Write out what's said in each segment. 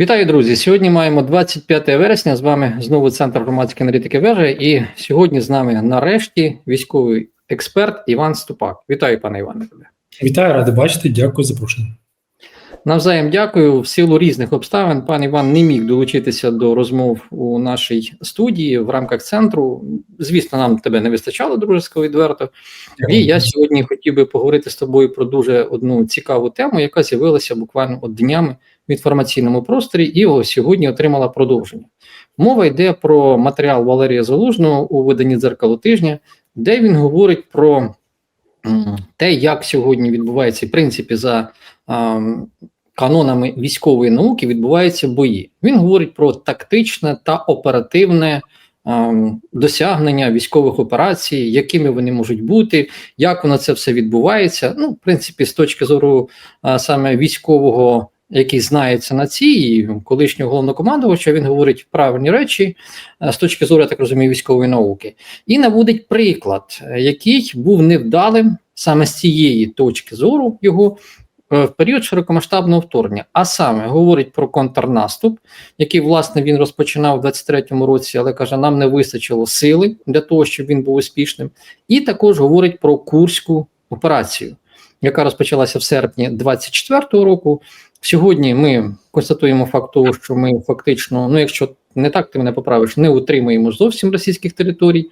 Вітаю, друзі! Сьогодні маємо 25 вересня. З вами знову центр громадської аналітики вежа. І сьогодні з нами нарешті військовий експерт Іван Ступак. Вітаю, пане Іване. Вітаю, радий бачити. Дякую за запрошення. Навзаєм дякую. В силу різних обставин пан Іван не міг долучитися до розмов у нашій студії в рамках центру. Звісно, нам тебе не вистачало дружеського відверто. І я сьогодні хотів би поговорити з тобою про дуже одну цікаву тему, яка з'явилася буквально от днями в інформаційному просторі, і ось сьогодні отримала продовження. Мова йде про матеріал Валерія Залужного у виданні дзеркало тижня, де він говорить про те, як сьогодні відбувається в принципі за ем, канонами військової науки відбуваються бої. Він говорить про тактичне та оперативне досягнення військових операцій, якими вони можуть бути, як воно це все відбувається. Ну, в принципі, з точки зору а, саме військового, який знається на цій, колишнього головнокомандувача, він говорить правильні речі з точки зору, я так розумію, військової науки, і наводить приклад, е, який був невдалим саме з цієї точки зору його е, в період широкомасштабного вторгнення, а саме говорить про контрнаступ, який власне він розпочинав у 23-му році, але каже, нам не вистачило сили для того, щоб він був успішним, і також говорить про Курську операцію, яка розпочалася в серпні 24-го року. Сьогодні ми констатуємо факт того, що ми фактично, ну якщо не так, ти мене поправиш, не утримуємо зовсім російських територій.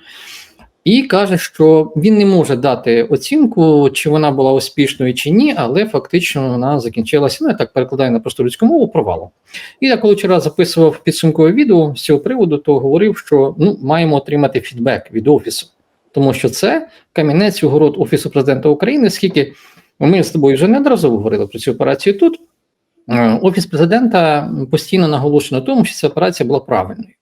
І каже, що він не може дати оцінку, чи вона була успішною чи ні, але фактично вона закінчилася. Ну я так перекладаю на просту людську мову провалом. І я коли вчора записував підсумкове відео з цього приводу, то говорив, що ну маємо отримати фідбек від офісу, тому що це камінець у город офісу президента України. Оскільки ми з тобою вже неодноразово говорили про цю операцію тут. Е, Офіс президента постійно наголошує на тому, що ця операція була правильною.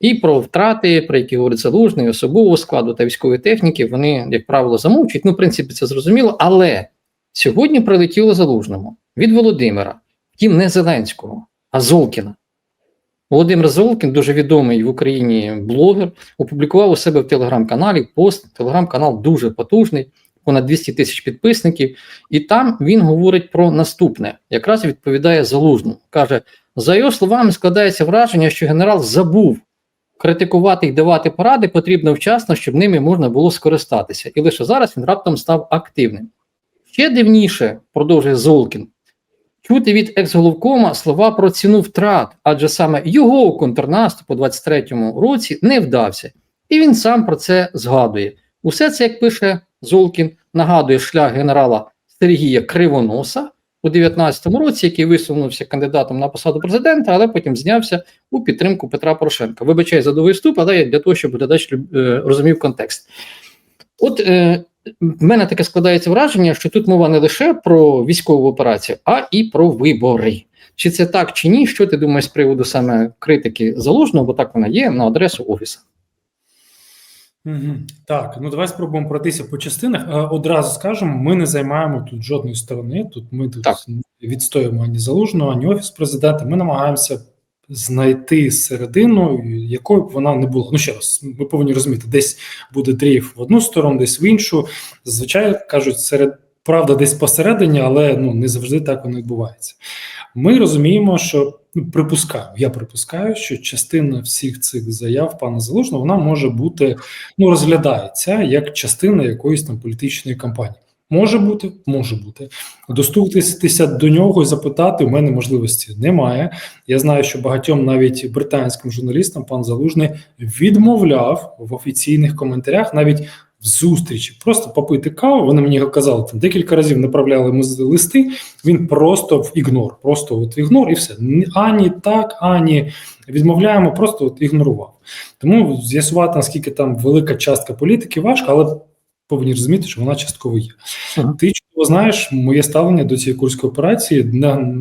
І про втрати, про які говорить залужний, особового складу та військової техніки, вони, як правило, замовчують. Ну, в принципі, це зрозуміло. Але сьогодні прилетіло залужному від Володимира, втім, не Зеленського, а Золкіна. Володимир Золкін, дуже відомий в Україні блогер, опублікував у себе в телеграм-каналі пост. Телеграм-канал дуже потужний, понад 200 тисяч підписників. І там він говорить про наступне, якраз відповідає залужному. Каже: за його словами, складається враження, що генерал забув критикувати і давати поради потрібно вчасно, щоб ними можна було скористатися. І лише зараз він раптом став активним. Ще дивніше, продовжує Золкін, чути від екс-головкома слова про ціну втрат, адже саме його контрнаступ у 23-му році не вдався. І він сам про це згадує. Усе це, як пише Золкін, нагадує шлях генерала Сергія Кривоноса у 19-му році, який висунувся кандидатом на посаду президента, але потім знявся у підтримку Петра Порошенка. Вибачай за довгий вступ, але для того, щоб глядач е, розумів контекст. От е, в мене таке складається враження, що тут мова не лише про військову операцію, а і про вибори. Чи це так, чи ні? Що ти думаєш з приводу саме критики залужного, бо так вона є на адресу офісу? Угу. Так, ну давай спробуємо пройтися по частинах. Е, Одразу скажемо, ми не займаємо тут жодної сторони. Тут ми тут Так. відстоюємо ані залужного, ані офіс президента. Ми намагаємося знайти середину, якою б вона не була. Ну ще раз, ми повинні розуміти, десь буде дрейф в одну сторону, десь в іншу. Звичайно кажуть, серед правда десь посередині, але ну не завжди так воно відбувається. Ми розуміємо, що ну, припускаю, я припускаю, що частина всіх цих заяв пана Залужного вона може бути ну розглядається як частина якоїсь там політичної кампанії. Може бути, може бути. Достукатися до нього і запитати у мене можливості немає. Я знаю, що багатьом навіть британським журналістам пан Залужний відмовляв в офіційних коментарях навіть в зустрічі, просто попити каву. Вони мені казали там декілька разів направляли йому листи. Він просто в ігнор, просто от ігнор, і все ані так, ані відмовляємо, просто от ігнорував. Тому з'ясувати наскільки там велика частка політики важко, але повинні розуміти, що вона частково є. Ага. Ти чудово знаєш моє ставлення до цієї курської операції. На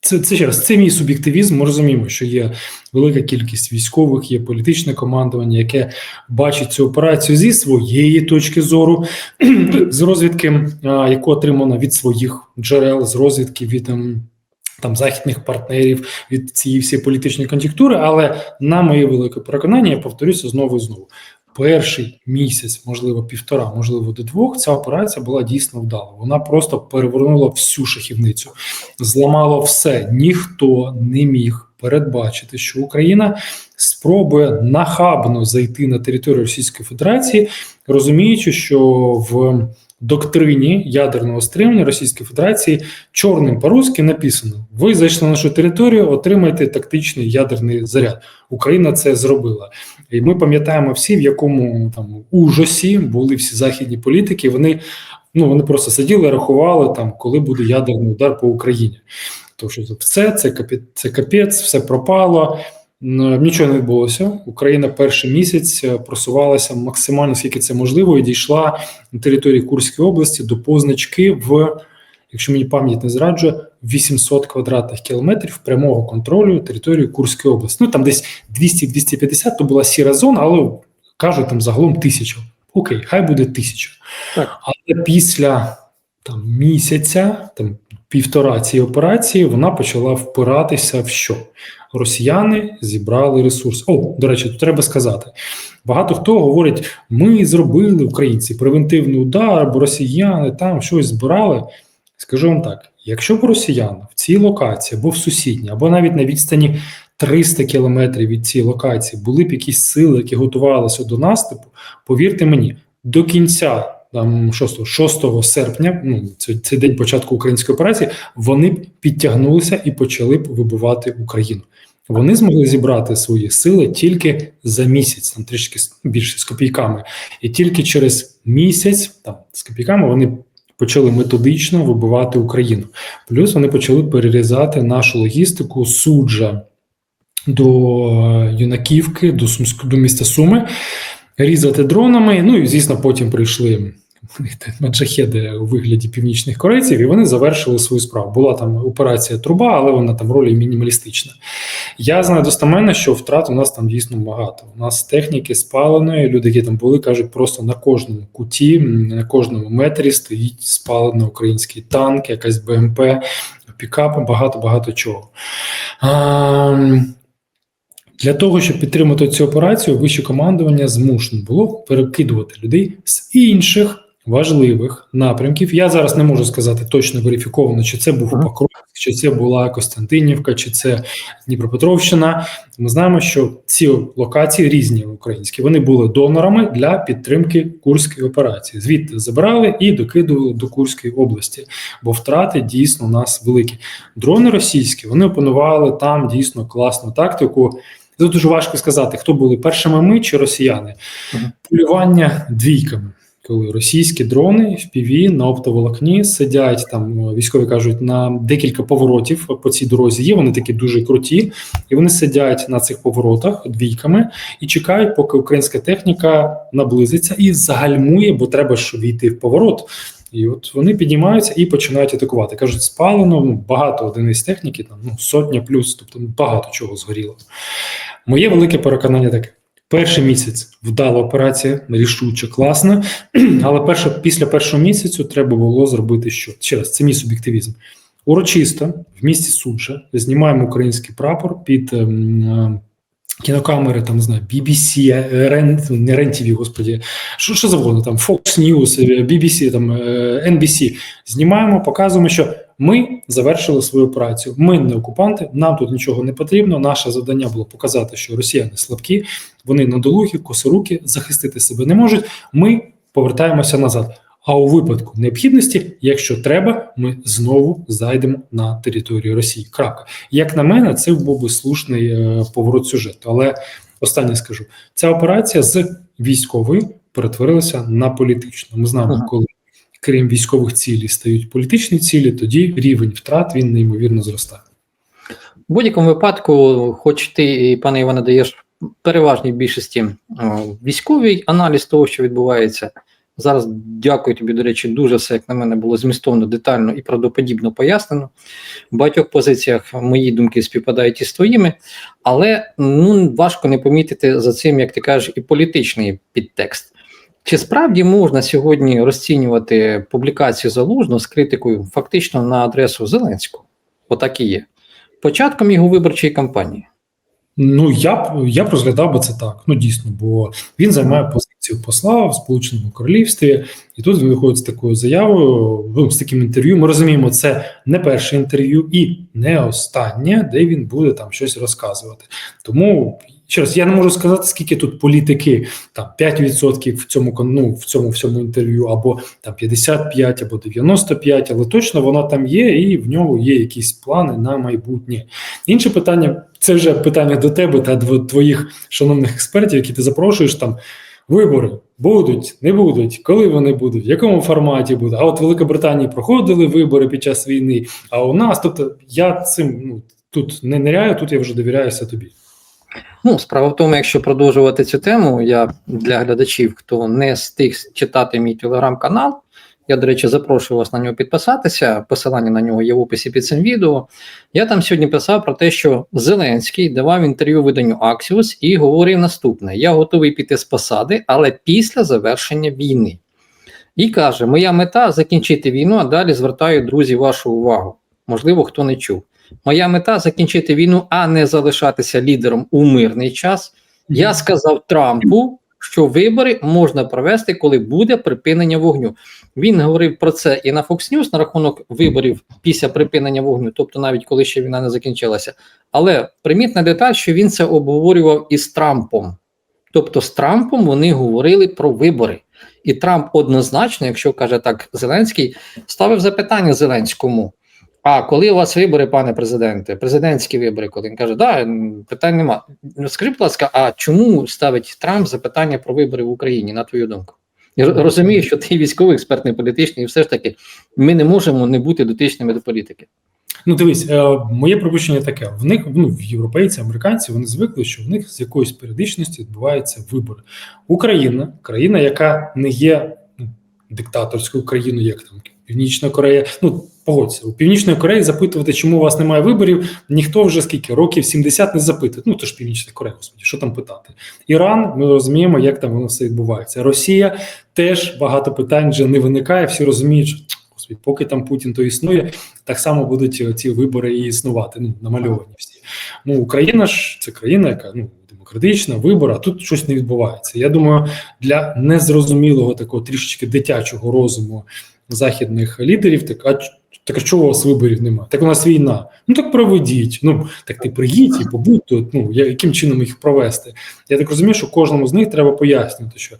це, це ще раз, це мій суб'єктивізм. Ми розуміємо, що є велика кількість військових, є політичне командування, яке бачить цю операцію зі своєї точки зору, з розвідки, а, яку отримано від своїх джерел, з розвідки від ем, там західних партнерів від цієї всієї політичної кон'юнктури. Але на моє велике переконання, я повторюся знову і знову. Перший місяць, можливо, півтора, можливо, до двох, ця операція була дійсно вдала. Вона просто перевернула всю шахівницю, зламала все. Ніхто не міг передбачити, що Україна спробує нахабно зайти на територію Російської Федерації, розуміючи, що в доктрині ядерного стримання Російської Федерації чорним по-русски написано: ви зайшли на нашу територію, отримайте тактичний ядерний заряд. Україна це зробила. І ми пам'ятаємо всі, в якому там ужасі були всі західні політики. Вони ну вони просто сиділи, рахували там, коли буде ядерний удар по Україні. Тому що все це капець, це капець, все пропало. Н- Нічого не відбулося. Україна перший місяць е, просувалася максимально, скільки це можливо, і дійшла на території Курської області до позначки в, якщо мені пам'ять не зраджує, 800 квадратних кілометрів прямого контролю території Курської області. Ну там десь 200-250 то була сіра зона, але кажуть там загалом тисяча. Окей, хай буде тисяча. Так. Але після там місяця, там півтора цієї операції, вона почала впиратися в що? Росіяни зібрали ресурс. О, до речі, тут треба сказати. Багато хто говорить: ми зробили українці превентивний удар, бо росіяни там щось збирали. Скажу вам так: якщо б росіяни в цій локації або в сусідній, або навіть на відстані 300 кілометрів від цієї локації були б якісь сили, які готувалися до наступу, повірте мені, до кінця там 6, 6 серпня, ну це, це день початку української операції, вони б підтягнулися і почали б вибивати Україну. Вони змогли зібрати свої сили тільки за місяць, там трішки більше з копійками, і тільки через місяць, там з копійками, вони почали методично вибивати Україну. Плюс вони почали перерізати нашу логістику суджа до е, Юнаківки, до Сумськ, до міста Суми, різати дронами. Ну і звісно, потім прийшли маджахеди у вигляді північних корейців, і вони завершили свою справу. Була там операція труба, але вона там ролі мінімалістична. Я знаю достеменно, що втрат у нас там дійсно багато. У нас техніки спаленої, люди, які там були, кажуть, просто на кожному куті, на кожному метрі стоїть спалений український танк, якась БМП, пікапи, багато багато чого. А, для того, щоб підтримати цю операцію, вище командування змушено було перекидувати людей з інших важливих напрямків. Я зараз не можу сказати точно верифіковано, чи це був. Покровськ, чи це була Костянтинівка, чи це Дніпропетровщина. Ми знаємо, що ці локації різні українські. Вони були донорами для підтримки Курської операції. Звідти забирали і докидували до Курської області, бо втрати дійсно у нас великі. Дрони російські вони опанували там дійсно класну тактику. Тут дуже важко сказати, хто були першими ми чи росіяни. Полювання двійками. Коли російські дрони в ПІВІ на оптоволокні сидять там, е, військові кажуть, на декілька поворотів по цій дорозі є. Вони такі дуже круті, і вони сидять на цих поворотах двійками і чекають, поки українська техніка наблизиться і загальмує, бо треба ж війти в поворот. І от вони піднімаються і починають атакувати. Кажуть, спалено ну, багато одиниць техніки, там ну сотня плюс, тобто багато чого згоріло. Моє велике переконання таке: перший місяць вдала операція, рішуче, класна, але перше, після першого місяцю треба було зробити що? Ще раз, це мій суб'єктивізм. Урочисто в місті Суджа знімаємо український прапор під ем, е, кінокамери, там знаю, BBC, е, не REN-TV, господі, що, що завгодно, там Fox News, е, BBC, там е, NBC. Знімаємо, показуємо, що ми завершили свою операцію. Ми не окупанти, нам тут нічого не потрібно. Наше завдання було показати, що росіяни слабкі, вони надолугі, косоруки, захистити себе не можуть. Ми повертаємося назад. А у випадку необхідності, якщо треба, ми знову зайдемо на територію Росії. Крапка. Як на мене, це був би слушний е, поворот сюжету. Але останнє скажу: ця операція з військової перетворилася на політичну. Ми знаємо, коли крім військових цілей стають політичні цілі, тоді рівень втрат він неймовірно зростає. В будь-якому випадку, хоч ти, пане Іване, даєш переважній більшості е, військовий аналіз того, що відбувається. Зараз дякую тобі, до речі, дуже все, як на мене, було змістовно, детально і правдоподібно пояснено. В багатьох позиціях мої думки співпадають із твоїми, але ну, важко не помітити за цим, як ти кажеш, і політичний підтекст. Чи справді можна сьогодні розцінювати публікацію залужного з критикою фактично на адресу Зеленського? Отак і є. Початком його виборчої кампанії. Ну я б я б розглядав би це так. Ну дійсно, бо він займає позицію посла в Сполученому Королівстві, і тут він виходить з такою заявою, ну, з таким інтерв'ю. Ми розуміємо, це не перше інтерв'ю і не останнє, де він буде там щось розказувати. Тому ще раз я не можу сказати, скільки тут політики там 5% в цьому ну, в цьому всьому інтерв'ю, або там 55, або 95, але точно вона там є, і в нього є якісь плани на майбутнє. Інше питання це вже питання до тебе та до твоїх шановних експертів, які ти запрошуєш там. Вибори будуть, не будуть, коли вони будуть, в якому форматі будуть. А от в Великобританії проходили вибори під час війни. А у нас, тобто, я цим ну тут не ниряю, тут я вже довіряюся тобі. Ну, справа в тому, якщо продовжувати цю тему, я для глядачів, хто не встиг читати мій телеграм-канал, я, до речі, запрошую вас на нього підписатися. Посилання на нього є в описі під цим відео. Я там сьогодні писав про те, що Зеленський давав інтерв'ю виданню Axios і говорив наступне: я готовий піти з посади, але після завершення війни. І каже: Моя мета закінчити війну, а далі звертаю друзі вашу увагу. Можливо, хто не чув. Моя мета закінчити війну, а не залишатися лідером у мирний час. Я сказав Трампу, що вибори можна провести, коли буде припинення вогню. Він говорив про це і на Fox News на рахунок виборів після припинення вогню, тобто навіть коли ще війна не закінчилася. Але примітна деталь, що він це обговорював із Трампом. Тобто з Трампом вони говорили про вибори. І Трамп однозначно, якщо каже так Зеленський, ставив запитання Зеленському. А коли у вас вибори, пане президенте, президентські вибори, коли він каже, да, питань нема. Ну, Скажи, будь ласка, а чому ставить Трамп запитання про вибори в Україні, на твою думку? Я розумію, що ти військовий експерт, не політичний, і все ж таки ми не можемо не бути дотичними до політики. Ну, дивись, е, моє припущення таке: в них ну в європейці, американці вони звикли, що в них з якоюсь періодичністю відбуваються вибори. Україна, країна, яка не є ну, диктаторською країною, як там Північна Корея. Ну погодься, у Північної Кореї запитувати, чому у вас немає виборів, ніхто вже скільки років 70 не запитує. Ну то ж Північна Корея, господі, що там питати? Іран, ми розуміємо, як там воно все відбувається. Росія теж багато питань вже не виникає. Всі розуміють, що господи, поки там Путін то існує, так само будуть е, ці вибори і існувати. Ну намальовані всі. Ну Україна ж це країна, яка ну демократична, вибор, а тут щось не відбувається. Я думаю, для незрозумілого такого трішечки дитячого розуму західних лідерів, так а так а чого у вас виборів немає? Так у нас війна. Ну так проведіть. Ну так ти приїдь і побудь тут. Ну яким чином їх провести? Я так розумію, що кожному з них треба пояснювати, що.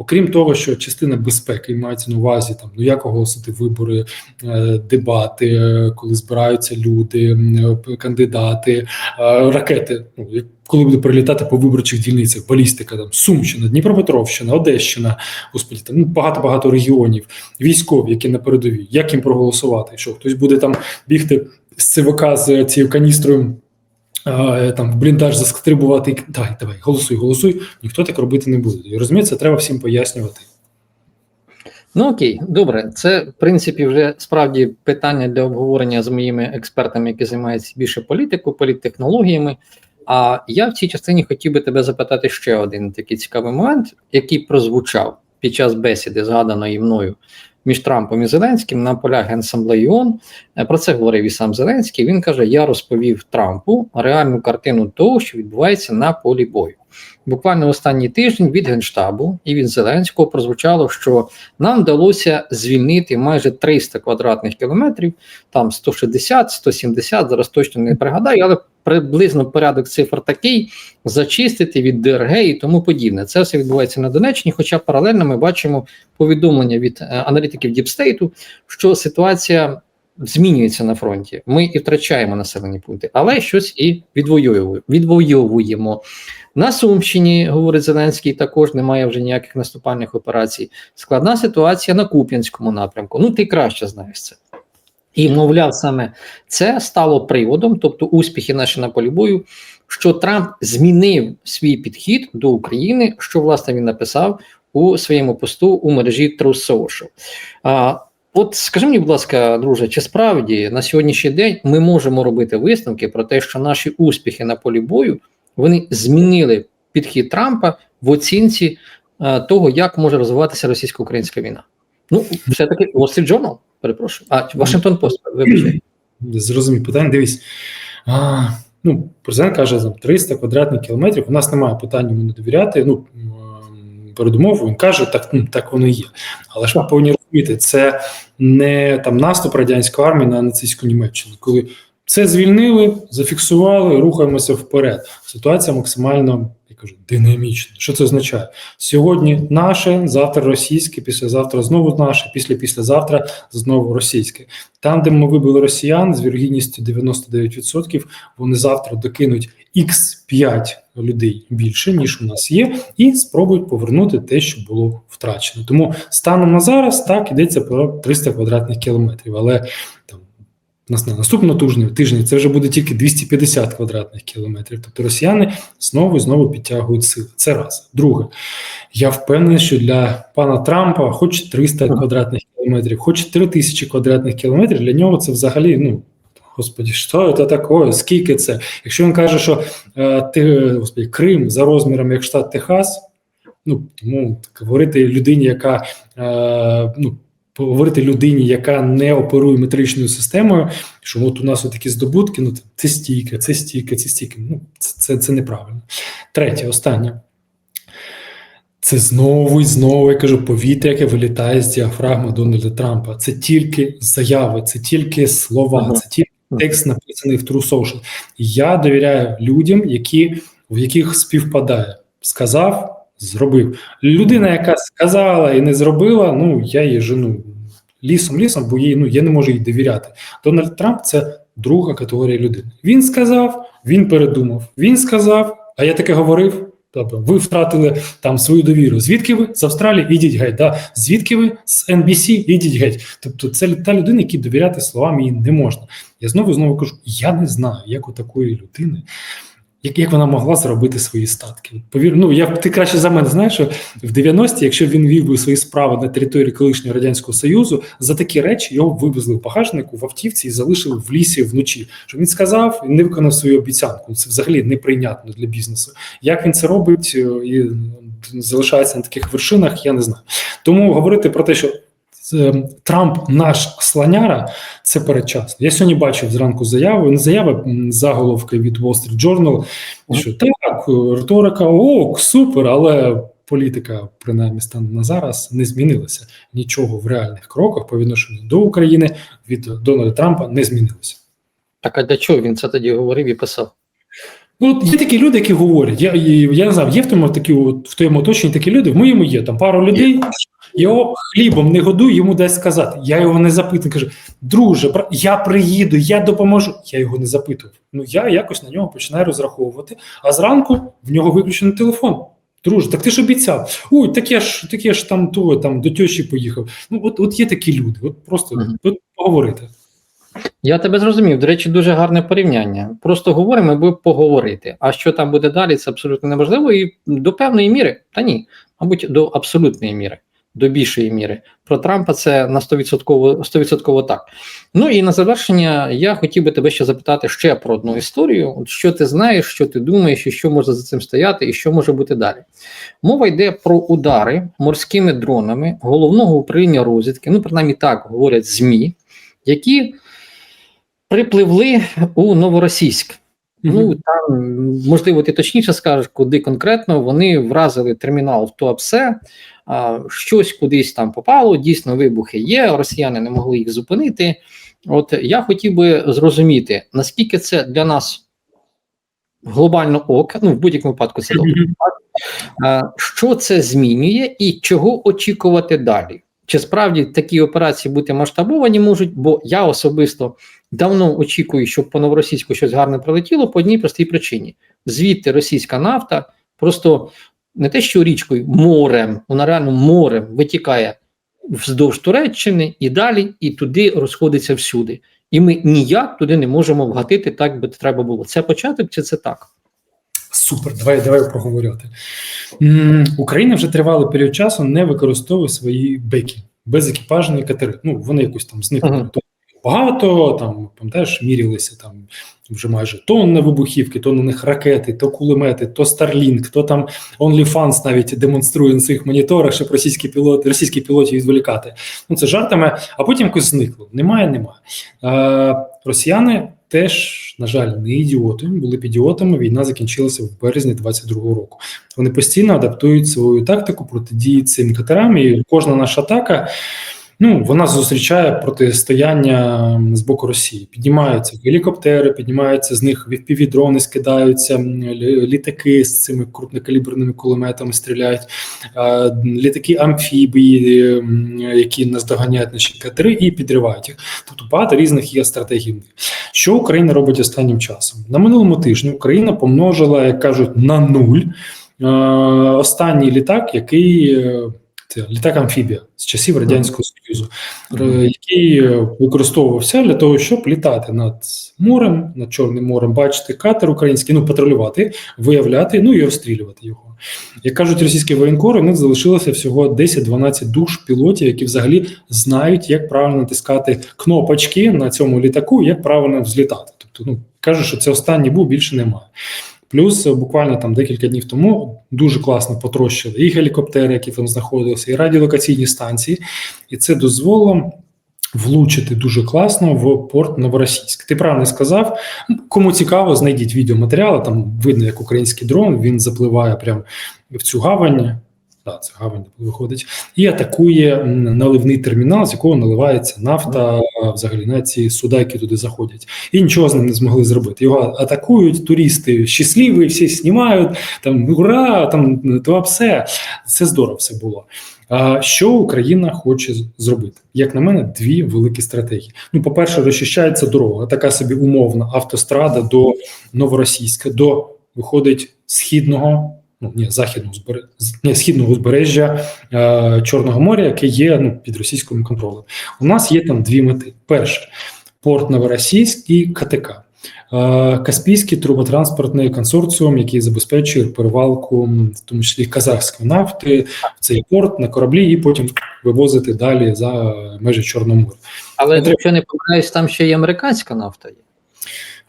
Окрім того, що частина безпеки мається на увазі, там ну як оголосити вибори, е, дебати, е, коли збираються люди, е, кандидати, ракети. Ну коли буде прилітати по виборчих дільницях, балістика, там Сумщина, Дніпропетровщина, Одещина, господі, там ну, багато багато регіонів, військові, які на передовій. Як їм проголосувати? Що хтось буде там бігти з ЦВК з цією каністрою там в бліндаж заскрибувати, і давай, давай, голосуй, голосуй. Ніхто так робити не буде. І розумієте, це треба всім пояснювати. Ну окей, добре, це в принципі вже справді питання для обговорення з моїми експертами, які займаються більше політикою, політтехнологіями. А я в цій частині хотів би тебе запитати ще один такий цікавий момент, який прозвучав під час бесіди, згаданої мною між Трампом і Зеленським на полях Генсамблеї ООН. Е, Про це говорив і сам Зеленський. Він каже: Я розповів Трампу реальну картину того, що відбувається на полі бою. Буквально останній тиждень від Генштабу і від Зеленського прозвучало, що нам вдалося звільнити майже 300 квадратних кілометрів, там 160, 170, зараз точно не пригадаю, але приблизно порядок цифр такий: зачистити від ДРГ і тому подібне. Це все відбувається на Донеччині. Хоча паралельно ми бачимо повідомлення від е, аналітиків Діпстейту, що ситуація. Змінюється на фронті. Ми і втрачаємо населені пункти, але щось і відвоюємо. відвоюємо. На Сумщині, говорить Зеленський, також немає вже ніяких наступальних операцій. Складна ситуація на Куп'янському напрямку. Ну, ти краще знаєш це. І, мовляв, саме це стало приводом, тобто успіхи наші на полі бою, що Трамп змінив свій підхід до України, що власне він написав у своєму посту у мережі True Social. А, От скажи мені, будь ласка, друже, чи справді на сьогоднішній день ми можемо робити висновки про те, що наші успіхи на полі бою вони змінили підхід Трампа в оцінці е, того, як може розвиватися російсько-українська війна? Ну, все-таки Wall Street Journal, перепрошую. А Вашингтон Пост, вибачте. Зрозумів питання. Дивись. А, Ну, президент каже, там 300 квадратних кілометрів. У нас немає питань йому не довіряти. Ну м, передумову він каже, так так воно і є. Але ж ми повинні розуміти, це не там наступ радянської армії на нацистську Німеччину, коли це звільнили, зафіксували, рухаємося вперед. Ситуація максимально я кажу, динамічна. Що це означає? Сьогодні наше, завтра російське, післязавтра знову наше, після післязавтра знову російське. Там, де ми вибили росіян з вірогідністю 99%, вони завтра докинуть x5 людей більше, ніж у нас є, і спробують повернути те, що було втрачено. Тому станом на зараз так йдеться про 300 квадратних кілометрів, але там. Нас на наступного тижня, тижня це вже буде тільки 250 квадратних кілометрів. Тобто росіяни знову і знову підтягують сили. Це раз. Друге, я впевнений, що для пана Трампа, хоч 300 квадратних кілометрів, хоч 3000 квадратних кілометрів, для нього це взагалі ну. Господі, що це таке? Скільки це? Якщо він каже, що е, ти, господі, Крим за розміром як штат Техас, ну тому говорити людині, яка е, ну говорити людині, яка не оперує метричною системою, що от у нас такі здобутки, ну це стійка, це стійка, це стійка. Ну це, це, це неправильно. Третє, останнє. Це знову і знову я кажу повітря, яке вилітає з діафрагми Дональда Трампа. Це тільки заяви, це тільки слова, Ага. це тільки текст написаний в True Social. Я довіряю людям, які в яких співпадає. Сказав, зробив. Людина, яка сказала і не зробила, ну я її жену лісом, лісом, бо їй ну я не можу їй довіряти. Дональд Трамп це друга категорія людини. Він сказав, він передумав. Він сказав, а я таке говорив. Тобто ви втратили там свою довіру. Звідки ви з Австралії? Ідіть геть. Да. Звідки ви з NBC? Ідіть геть. Тобто, це та людина, якій довіряти словам їй не можна. Я знову знову кажу: я не знаю, як у такої людини. Як, як вона могла зробити свої статки? Повір, ну я ти краще за мене знаєш, що в 90-ті, якщо він вів би свої справи на території колишнього радянського союзу, за такі речі його вивезли в багажнику в автівці і залишили в лісі вночі. Що він сказав і не виконав свою обіцянку. Це взагалі неприйнятно для бізнесу. Як він це робить е, і залишається на таких вершинах, я не знаю. Тому говорити про те, що Трамп наш слоняра, це передчасно. Я сьогодні бачив зранку заяву, не заява м, заголовки від Wall Street Journal, що так, риторика ок, супер, але політика, принаймні станом на зараз, не змінилася. Нічого в реальних кроках по відношенню до України від Дональда Трампа не змінилося. Так а для чого він це тоді говорив і писав? Ну, є такі люди, які говорять. Я, я, я не знаю, є в тому такі, от, в твоєму оточенні такі люди, в моєму є там пару людей, його хлібом не годуй, йому дасть сказати. Я його не запитую. Кажу, друже, бра- я приїду, я допоможу. Я його не запитував. Ну я якось на нього починаю розраховувати, а зранку в нього виключений телефон. Друже, так ти ж обіцяв. Ой, так я ж так я ж там то там до тьоші поїхав. Ну, от, от є такі люди, от просто Мгм. от, поговорити. Я тебе зрозумів. До речі, дуже гарне порівняння. Просто говоримо, аби поговорити. А що там буде далі, це абсолютно неможливо. І до певної міри, та ні, мабуть, до абсолютної міри, до більшої міри. Про Трампа це на 100%, 100% так. Ну і на завершення я хотів би тебе ще запитати ще про одну історію. От що ти знаєш, що ти думаєш, і що може за цим стояти, і що може бути далі. Мова йде про удари морськими дронами головного управління розвідки, ну принаймні так говорять ЗМІ, які припливли у Новоросійськ. Ну там можливо, ти точніше скажеш, куди конкретно вони вразили термінал в Туапсе, щось кудись там попало. Дійсно, вибухи є. Росіяни не могли їх зупинити. От я хотів би зрозуміти, наскільки це для нас глобально ок, ну в будь-якому випадку це добре. Що це змінює і чого очікувати далі? Чи справді такі операції бути масштабовані можуть? Бо я особисто давно очікую, щоб по новоросійську щось гарне прилетіло по одній простій причині: звідти російська нафта просто не те, що річкою, морем, вона реально морем витікає вздовж Туреччини і далі, і туди розходиться всюди. І ми ніяк туди не можемо вгатити так, би треба було. Це початок чи це так? Супер, давай давай проговорювати. Україна вже тривалий період часу не використовує свої беки безекіпажні катери. Ну вони якось там зникли. Ага. Багато там, пам'ятаєш, мірялися там вже майже тонна вибухівки, то на них ракети, то кулемети, то Starlink, то там OnlyFans навіть демонструє на своїх моніторах, щоб російські пілоти, російські пілотів відволікати. Ну це жартами, а потім якось зникло. Немає, немає. Е, росіяни теж, на жаль, не ідіоти. Були б ідіотами. Війна закінчилася в березні 22-го року. Вони постійно адаптують свою тактику протидії цим катерам, і кожна наша атака. Ну, вона зустрічає протистояння з боку Росії. Піднімаються гелікоптери, піднімаються з них відпівдрони, скидаються літаки з цими крупнокаліберними кулеметами стріляють, е, літаки амфібії, які наздоганяють наші катери і підривають їх. Тобто багато різних є стратегій. Що Україна робить останнім часом? На минулому тижні Україна помножила, як кажуть, на нуль е, останній літак, який. Це літак амфібія з часів Радянського Союзу, е, який використовувався для того, щоб літати над морем, над Чорним морем, бачити катер український, ну патрулювати, виявляти, ну і розстрілювати його. Як кажуть російські воєнкори, у них залишилося всього 10-12 душ пілотів, які взагалі знають, як правильно натискати кнопочки на цьому літаку, як правильно взлітати. Тобто, ну кажуть, що це останній був, більше немає. Плюс е, буквально там декілька днів тому дуже класно потрощили і гелікоптери, які там знаходилися, і радіолокаційні станції, і це дозволило влучити дуже класно в порт Новоросійськ. Ти правильно сказав. Кому цікаво, знайдіть відеоматеріали. Там видно, як український дрон він запливає прямо в цю гавань. Да, це гавань виходить, і атакує наливний термінал, з якого наливається нафта, взагалі на ці суда, які туди заходять, і нічого з ним не змогли зробити. Його атакують, туристи щасливі, всі знімають там ура, там то все. Це здорово все було. А що Україна хоче зробити? Як на мене, дві великі стратегії. Ну, по-перше, розчищається дорога, така собі умовна автострада до Новоросійська, до виходить східного. Ну ні, західного збере... ні, східного узбережжя е, Чорного моря, яке є ну, під російським контролем. У нас є там дві мети: перше порт Новоросійськ і КТК. Е, Каспійський труботранспортний консорціум, який забезпечує перевалку, в тому числі казахської нафти, в цей порт на кораблі, і потім вивозити далі за межі Чорного моря. Але якщо не помиляюсь, там ще й американська нафта є.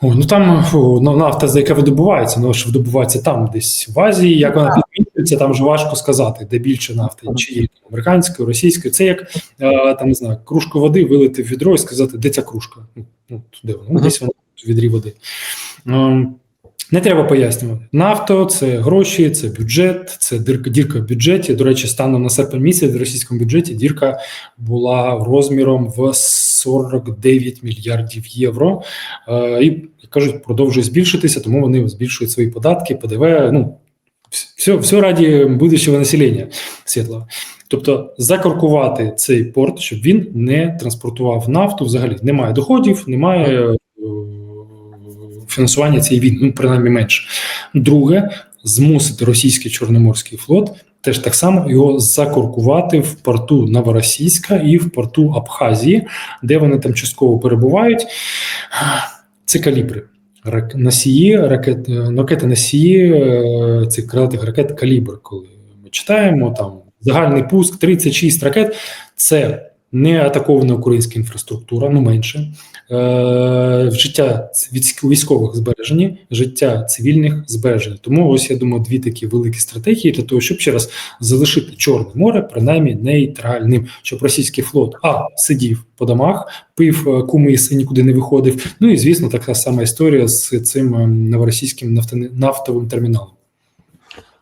О, ну там фу, ну, нафта, за яка видобувається, ну що видобувається там, десь в Азії. Як вона підмінюється, там вже важко сказати, де більше нафти, чи є американською, російською. Це як е, там не знаю, кружку води вилити в відро і сказати, де ця кружка? Ну, туди де вона? Ну, десь вона в відрі води. Не треба пояснювати. Нафто це гроші, це бюджет, це дірка, дірка в бюджеті. До речі, станом на серпень місяць в російському бюджеті дірка була розміром в 49 мільярдів євро. Е, І кажуть, продовжує збільшитися, тому вони збільшують свої податки, ПДВ. Ну все, все раді будущого населення світлого. Тобто закоркувати цей порт, щоб він не транспортував нафту. Взагалі немає доходів, немає е, фінансування цієї війни, ну принаймні менше. Друге, змусити російський чорноморський флот теж так само його закоркувати в порту Новоросійська і в порту Абхазії, де вони там частково перебувають. Це калібри. Носії, ракет, е, ракети носії е, цих крилатих ракет калібр. Коли ми читаємо там загальний пуск 36 ракет, це не атакована українська інфраструктура, ну менше. Е, життя військових збережені, життя цивільних збережені. Тому ось я думаю, дві такі великі стратегії для того, щоб ще раз залишити Чорне море принаймні нейтральним, щоб російський флот а сидів по домах, пив е, кумис і нікуди не виходив. Ну і звісно, така сама історія з цим е, новоросійським нафтовим терміналом.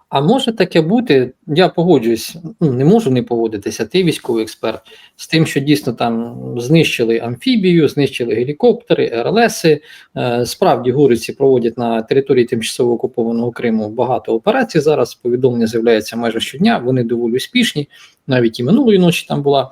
А може таке бути, я погоджуюсь, ну не можу не погодитися, ти військовий експерт, з тим, що дійсно там знищили амфібію, знищили гелікоптери, РЛСи. Е, Справді гориці проводять на території тимчасово окупованого Криму багато операцій. Зараз повідомлення з'являється майже щодня. Вони доволі успішні, навіть і минулої ночі там була.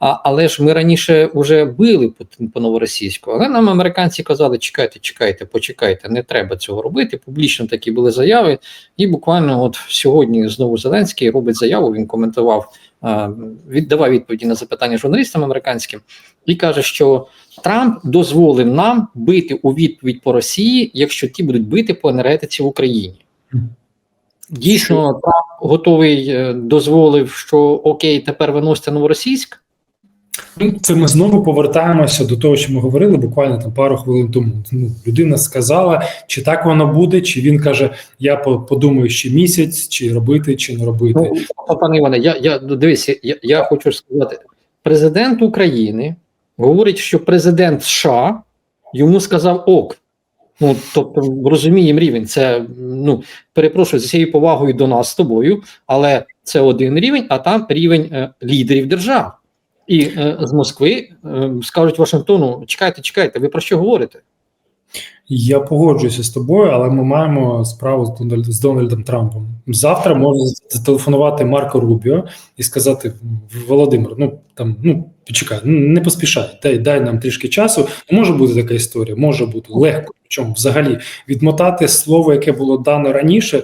А, але ж ми раніше вже били по, по новоросійську, але нам американці казали: чекайте, чекайте, почекайте, не треба цього робити. Публічно такі були заяви. І буквально от сьогодні знову Зеленський робить заяву. Він коментував, е, віддавав відповіді на запитання журналістам американським і каже, що Трамп дозволив нам бити у відповідь по Росії, якщо ті будуть бити по енергетиці в Україні. Дійсно, Трамп готовий е, дозволив, що окей, тепер виносите новоросійськ. Ну, Це ми знову повертаємося до того, що ми говорили буквально там пару хвилин тому. Ну, людина сказала, чи так воно буде, чи він каже: Я подумаю ще місяць, чи робити, чи не робити. Ну, пане Іване, я, я дивись, я, я хочу сказати, президент України говорить, що президент США йому сказав ок. Ну, тобто, розуміємо рівень. Це ну перепрошую з цією повагою до нас з тобою, але це один рівень, а там рівень е, лідерів держав. І е, з Москви е, скажуть Вашингтону: чекайте, чекайте, ви про що говорите? Я погоджуюся з тобою, але ми маємо справу з, Дональд, з Дональдом Трампом. Завтра можна зателефонувати Марко Рубіо і сказати: Володимир, ну там ну почекай, ну, не поспішай, дай дай нам трішки часу. Може бути така історія, може бути легко. Причому взагалі відмотати слово, яке було дано раніше,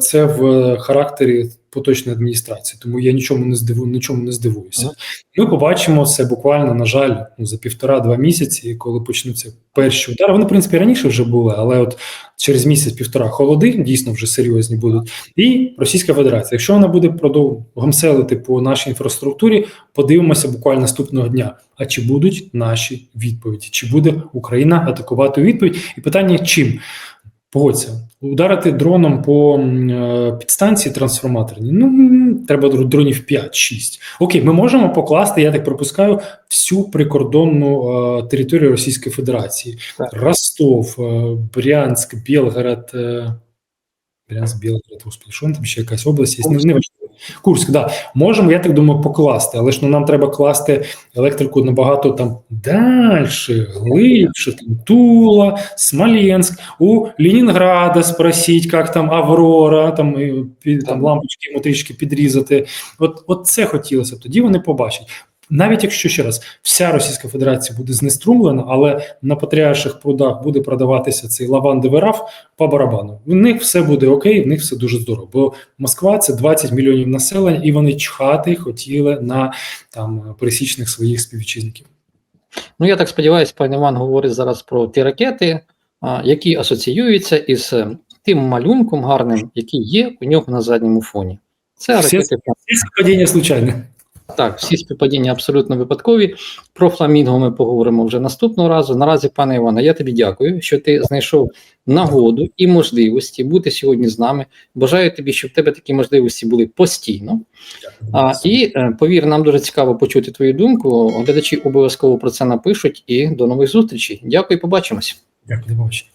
це в характері поточної адміністрації. Тому я нічому не здиву, нічому не здивуюся. Ми побачимо це буквально, на жаль, ну, за півтора-два місяці, коли почнуться перші удари. Вони, в принципі, раніше вже були, але от через місяць-півтора холоди дійсно вже серйозні будуть. І Російська Федерація. Якщо вона буде продов... гамселити по нашій інфраструктурі, подивимося буквально наступного дня. А чи будуть наші відповіді? Чи буде Україна атакувати відповідь? І питання чим? Погодься, ударити дроном по е, підстанції трансформаторній. Ну треба дро- дронів 5-6. Окей, ми можемо покласти, я так припускаю, всю прикордонну е, територію Російської Федерації: Так. Ростов, е, Брянськ, Білгород. Е, Брянськ, Білгород, господи, що там ще якась область є? Не, не важливо. Курськ, да. Можемо, я так думаю, покласти, але ж ну, нам треба класти електрику набагато там далі, глибше, там Тула, Смоленськ, у Лінінграда спросіть, як там Аврора, там, там лампочки йому трішки підрізати. От, от це хотілося б. Тоді вони побачать. Навіть якщо ще раз вся Російська Федерація буде знеструмлена, але на патріарших прудах буде продаватися цей лавандовий раф по барабану. В них все буде окей, в них все дуже здорово. Бо Москва це 20 мільйонів населення, і вони чхати хотіли на там пересічних своїх співвітчизників. Ну я так сподіваюся, пан Іван говорить зараз про ті ракети, які асоціюються із е, тим малюнком гарним, який є у нього на задньому фоні. Це Всі- ракети Це падіння случайне. Так, всі співпадіння абсолютно випадкові. Про фламінго ми поговоримо вже наступного разу. Наразі, пане Іване, я тобі дякую, що ти знайшов нагоду і можливості бути сьогодні з нами. Бажаю тобі, щоб в тебе такі можливості були постійно. А, і е, повір, нам дуже цікаво почути твою думку. Глядачі обов'язково про це напишуть. І до нових зустрічей. Дякую, побачимось. Дякую, побачення.